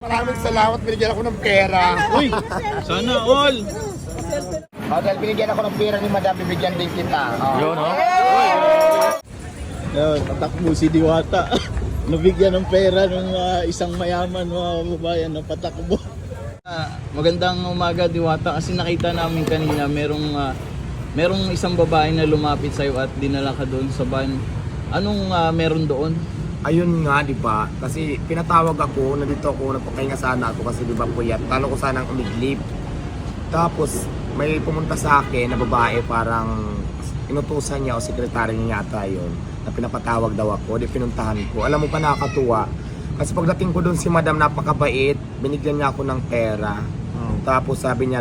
Maraming salamat, binigyan ako ng pera. Uy, sana all. O, dahil binigyan ako ng pera ni Madam, bibigyan din kita. Oh. Yun, no? Yun, tatakbo si Diwata. Nabigyan ng pera ng ah, isang mayaman mga babayan na patakbo. Ah, magandang umaga Diwata kasi nakita namin kanina merong ah, merong isang babae na lumapit sa at dinala ka doon sa van. Anong ah, meron doon? Ayun nga, di ba? Kasi pinatawag ako, nandito ako, nagpakahinga sana ako kasi di ba puyat. Talo ko sanang umiglip. Tapos, may pumunta sa akin na babae, parang inutusan niya o sekretary niya yata yun, na pinapatawag daw ako, di pinuntahan ko. Alam mo pa nakakatuwa. Kasi pagdating ko doon si madam, napakabait, binigyan niya ako ng pera. Tapos sabi niya,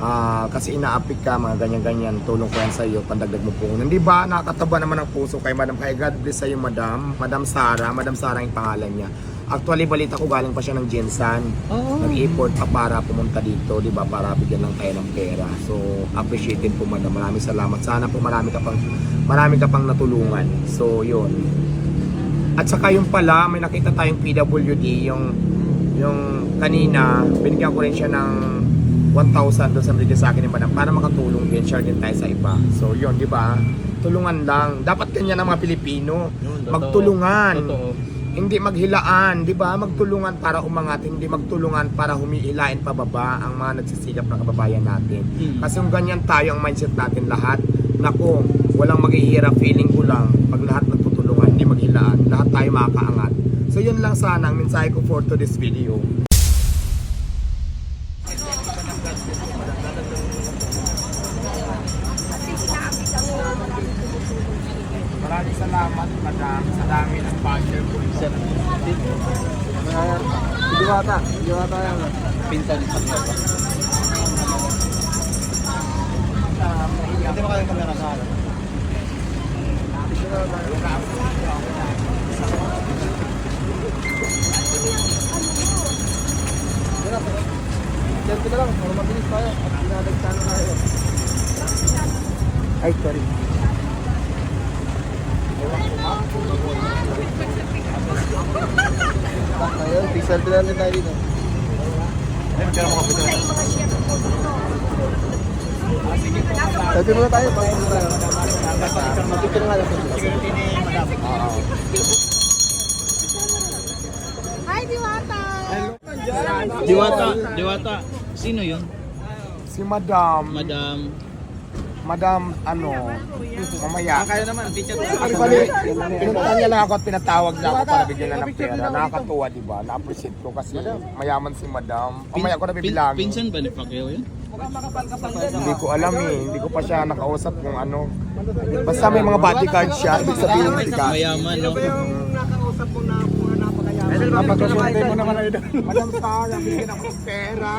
ah, kasi inaapik ka, mga ganyan-ganyan, tulong ko yan sa iyo, pandagdag mo puhunan. Di ba, nakakataba naman ang puso kay madam. Kaya God bless sa iyo, madam. Madam Sara, madam Sara yung pangalan niya. Actually, balita ko galing pa siya ng Jensan. Oo. Nag-import pa para pumunta dito, di ba, para bigyan lang tayo ng pera. So, appreciated po, madam. Maraming salamat. Sana po marami ka pang, marami ka pang natulungan. So, yun. At saka yung pala, may nakita tayong PWD, yung yung kanina, binigyan ko rin siya ng 1,000 doon sa binigyan sa akin ni Madam para makatulong din, share din tayo sa iba. So yun, di ba? Tulungan lang. Dapat ganyan ang mga Pilipino. Yun, totoo. Magtulungan. Totoo. Hindi maghilaan, di ba? Magtulungan para umangat, hindi magtulungan para humihilain pababa ang mga nagsisikap na kababayan natin. Hmm. Kasi kung ganyan tayo ang mindset natin lahat, nako, walang maghihirap, feeling ko lang, pag lahat nagtutulungan, hindi maghilaan, lahat tayo makakaangat. So yun lang sana ang mensahe ko for to this video. Maraming salamat, madam, sa dami ng basher ko. Sir, Diwata, diwata yan. pinsan sa pa. Hindi mo kayong kamera sa harap. Diyan ka na lang, para mabilis tayo. At pinadagtan na tayo. Ay, sorry. Ayun, selfie na rin tayo dito. Selfie muna tayo, pag muna tayo. Picture nga lang. Hi, Diwata! Diwata, Diwata. Sino yun? Si madam, Madam. madam, ano, mamaya. Kaya naman, teacher. Actually, pinuntahan niya lang ako at pinatawag niya ako para bigyan na ng pera. Nakakatuwa, di ba? Na-appreciate ko kasi mayaman si madam. Mamaya ko na bibilangin. Pinsan ba ni Pacquiao yun? Hindi ko alam eh. Hindi ko pa siya nakausap kung ano. Basta may mga bodyguard siya. Ibig sabihin. Mayaman, no? Napag-consulte mo naman kayo Madam Sara, bigyan ako ng pera.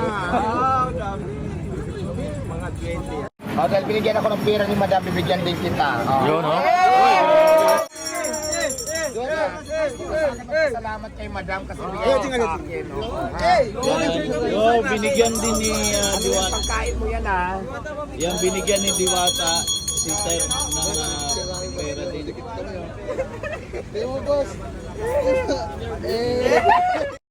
Mga 20. O, dahil binigyan ako ng pera ni Madam, bibigyan din kita. Oh. Yun, no? Salamat kay Madam kasi bigyan niya sa akin. no? Yo, binigyan din ni ah, Diwata. Pagkain mo yan ah. Yan, binigyan ni Diwata si Sir ng din. Tingnan mo, boss. Eh,